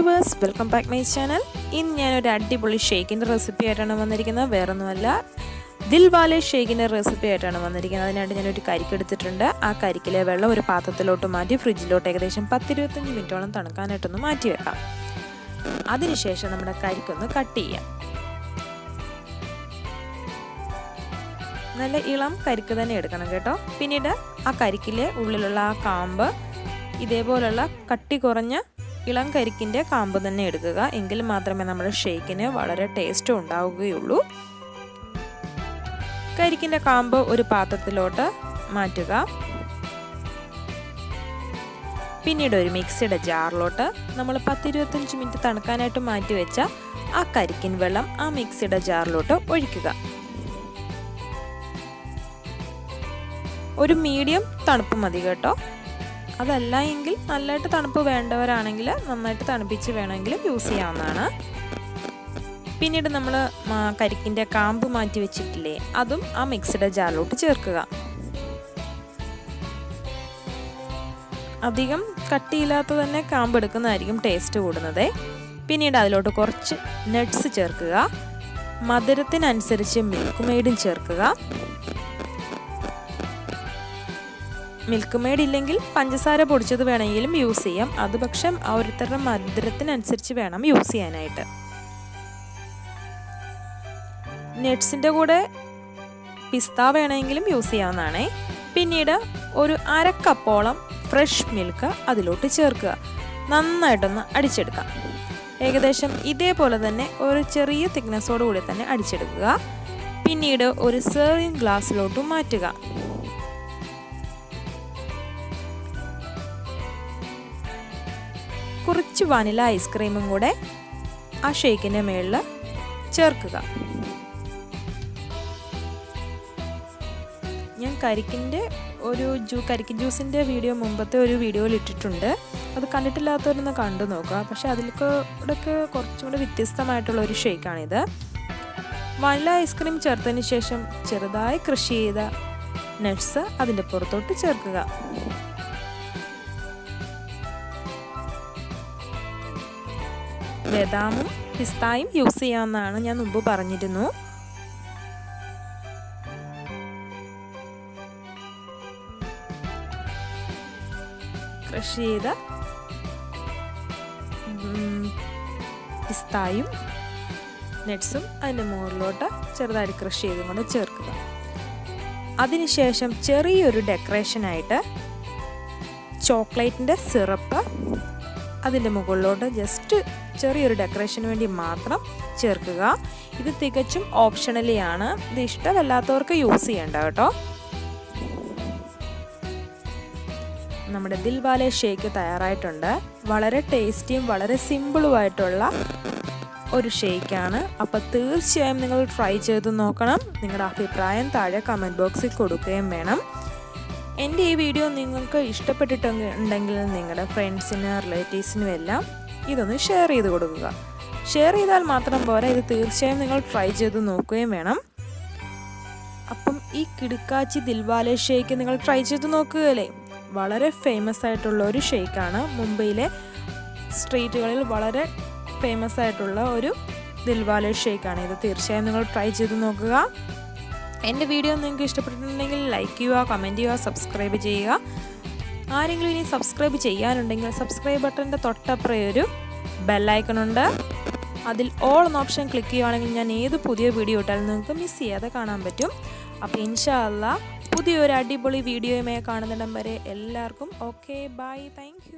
Viewers welcome back my channel ഇന്ന് ഞാനൊരു അടിപൊളി ഷേക്കിന്റെ റെസിപ്പി ആയിട്ടാണ് വന്നിരിക്കുന്നത്. വേറൊന്നുമല്ല. ദിൽവാലെ ഷേക്കിന്റെ റെസിപ്പി ആയിട്ടാണ് വന്നിരിക്കുന്നത്. അതിനായിട്ട് ഞാനൊരു കരിക്ക് എടുത്തിട്ടുണ്ട്. ആ കരിക്കിലെ വെള്ളം ഒരു പാത്രത്തിലോട്ട് മാറ്റി ഫ്രിഡ്ജിലോട്ട് ഏകദേശം പത്തിരുപത്തഞ്ച് മിനിറ്റോളം തണുക്കാനായിട്ടൊന്ന് മാറ്റി വെക്കാം. അതിനുശേഷം നമ്മുടെ കരിക്കൊന്ന് കട്ട് ചെയ്യാം. നല്ല ഇളം കരിക്ക് തന്നെ എടുക്കണം കേട്ടോ. പിന്നീട് ആ കരിക്കിലെ ഉള്ളിലുള്ള ആ കാമ്പ് ഇതേപോലുള്ള കട്ടി കുറഞ്ഞ ഇളം കരിക്കിന്റെ കാമ്പ് തന്നെ എടുക്കുക. എങ്കിൽ മാത്രമേ നമ്മുടെ ഷേക്കിന് വളരെ ടേസ്റ്റ് ഉണ്ടാവുകയുള്ളൂ. കരിക്കിന്റെ കാമ്പ് ഒരു പാത്രത്തിലോട്ട് മാറ്റുക. പിന്നീട് ഒരു മിക്സിയുടെ ജാറിലോട്ട് നമ്മൾ പത്തിരുപത്തഞ്ച് മിനിറ്റ് തണുക്കാനായിട്ട് മാറ്റി വെച്ച ആ കരിക്കിൻ വെള്ളം ആ മിക്സിയുടെ ജാറിലോട്ട് ഒഴിക്കുക. ഒരു മീഡിയം തണുപ്പ് മതി കേട്ടോ. അതല്ല എങ്കിൽ നല്ലതായിട്ട് തണുപ്പ് വേണ്ടവരാണെങ്കിൽ നന്നായിട്ട് തണുപ്പിച്ച് വേണമെങ്കിൽ യൂസ് ചെയ്യാവുന്നതാണ്. പിന്നീട് നമ്മൾ കരിക്കിന്റെ കാമ്പ് മാറ്റി വെച്ചിട്ടില്ലേ അതും ആ മിക്സിയുടെ ജാറിലോട്ട് ചേർക്കുക. അധികം കട്ടിയില്ലാത്ത തന്നെ കാമ്പ് എടുക്കുന്നതായിരിക്കും ടേസ്റ്റ് കൂടുന്നത്. പിന്നീട് അതിലോട്ട് കുറച്ച് നട്ട്സ് ചേർക്കുക. മധുരത്തിനനുസരിച്ച് മിൽക്ക് മെയ്ഡും ചേർക്കുക. മിൽക്ക് മെയ്ഡ് ഇല്ലെങ്കിൽ പഞ്ചസാര പൊടിച്ചത് വേണമെങ്കിലും യൂസ് ചെയ്യാം. അത് പക്ഷേ ഓരോരുത്തരുടെ മധുരത്തിനനുസരിച്ച് വേണം യൂസ് ചെയ്യാനായിട്ട്. നട്ട്സിന്റെ കൂടെ പിസ്ത വേണമെങ്കിലും യൂസ് ചെയ്യാവുന്നതാണേ. പിന്നീട് ഒരു അര ഫ്രഷ് മിൽക്ക് അതിലോട്ട് ചേർക്കുക. നന്നായിട്ടൊന്ന് അടിച്ചെടുക്കാം. ഏകദേശം ഇതേപോലെ തന്നെ ഒരു ചെറിയ തിക്നെസ്സോട് കൂടി തന്നെ അടിച്ചെടുക്കുക. പിന്നീട് ഒരു സെർവിങ് ഗ്ലാസ്സിലോട്ട് മാറ്റുക. കുറച്ച് വനില ഐസ്ക്രീമും കൂടെ ആ ഷേക്കിന്റെ മുകളിൽ ചേർക്കുക. ഞാൻ കരിക്കിന്റെ ഒരു ജ്യൂ കരിക്കിൻ ജ്യൂസിന്റെ വീഡിയോ മുമ്പത്തെ ഒരു വീഡിയോയിൽ ഇട്ടിട്ടുണ്ട്. അത് കണ്ടിട്ടില്ലാത്തവരൊന്ന് കണ്ടു നോക്കുക. പക്ഷെ അതിലൊക്കെ കുറച്ചും കൂടെ വ്യത്യസ്തമായിട്ടുള്ള ഒരു ഷേക്കാണിത്. വനില ഐസ്ക്രീം ചേർത്തതിന് ശേഷം ചെറുതായി കൃഷി ചെയ്ത നട്ട്സ് അതിന്റെ പുറത്തോട്ട് ചേർക്കുക. ബദാമും പിസ്തായും യൂസ് ചെയ്യാമെന്നാണ് ഞാൻ മുമ്പ് പറഞ്ഞിരുന്നു. ക്രഷ് ചെയ്ത പിസ്തായും നട്ട്സും അതിന്റെ മുകളിലോട്ട് ചെറുതായിട്ട് ക്രഷ് ചെയ്തും കൊണ്ട് ചേർക്കുക. അതിനുശേഷം ചെറിയൊരു ഡെക്കറേഷനായിട്ട് ചോക്ലേറ്റിന്റെ സിറപ്പ് അതിന്റെ മുകളിലോട്ട് ജസ്റ്റ് ചെറിയൊരു ഡെക്കറേഷന് വേണ്ടി മാത്രം ചേർക്കുക. ഇത് തികച്ചും ഓപ്ഷണലി ആണ്. ഇത് ഇഷ്ടമല്ലാത്തവർക്ക് യൂസ് ചെയ്യേണ്ട കേട്ടോ. നമ്മുടെ ദിൽവാലെ ഷേക്ക് തയ്യാറായിട്ടുണ്ട്. വളരെ ടേസ്റ്റിയും വളരെ സിമ്പിളുമായിട്ടുള്ള ഒരു ഷേക്കാണ് അപ്പോൾ തീർച്ചയായും നിങ്ങൾ ട്രൈ ചെയ്ത് നോക്കണം. നിങ്ങളുടെ അഭിപ്രായം താഴെ കമന്റ് ബോക്സിൽ കൊടുക്കുകയും വേണം. എന്റെ ഈ വീഡിയോ നിങ്ങൾക്ക് ഇഷ്ടപ്പെട്ടിട്ടുണ്ടെങ്കിൽ നിങ്ങളുടെ ഫ്രണ്ട്സിനും റിലേറ്റീവ്സിനും എല്ലാം ഇതൊന്ന് ഷെയർ ചെയ്ത് കൊടുക്കുക. ഷെയർ ചെയ്താൽ മാത്രം പോരാ ഇത് തീർച്ചയായും നിങ്ങൾ ട്രൈ ചെയ്ത് നോക്കുകയും വേണം. അപ്പം ഈ കിടുക്കാച്ചി ദിൽവാലെ ഷേക്ക് നിങ്ങൾ ട്രൈ ചെയ്ത് നോക്കുകയല്ലേ? വളരെ ഫേമസ് ആയിട്ടുള്ള ഒരു ഷേക്കാണ് മുംബൈയിലെ സ്ട്രീറ്റുകളിൽ വളരെ ഫേമസ് ആയിട്ടുള്ള ഒരു ദിൽവാലെ ഷേക്കാണ് ഇത് തീർച്ചയായും നിങ്ങൾ ട്രൈ ചെയ്ത് നോക്കുക. എന്റെ വീഡിയോ നിങ്ങൾക്ക് ഇഷ്ടപ്പെട്ടിട്ടുണ്ടെങ്കിൽ ലൈക്ക് ചെയ്യുക കമന്റ് ചെയ്യുക സബ്സ്ക്രൈബ് ചെയ്യുക. ആരെങ്കിലും ഇനി സബ്സ്ക്രൈബ് ചെയ്യാനുണ്ടെങ്കിൽ സബ്സ്ക്രൈബ് ബട്ടന്റെ തൊട്ടപ്പുറം ഒരു ബെല്ലൈക്കണുണ്ട് അതിൽ ഓൾ എന്ന ഓപ്ഷൻ ക്ലിക്ക് ചെയ്യുകയാണെങ്കിൽ ഞാൻ ഏത് പുതിയ വീഡിയോ ഇട്ടാലും നിങ്ങൾക്ക് മിസ് ചെയ്യാതെ കാണാൻ പറ്റും. അപ്പോൾ ഇൻഷാല്ല പുതിയൊരു അടിപൊളി വീഡിയോയുമായി കാണുന്നിടം വരെ എല്ലാവർക്കും ഓക്കെ ബൈ താങ്ക്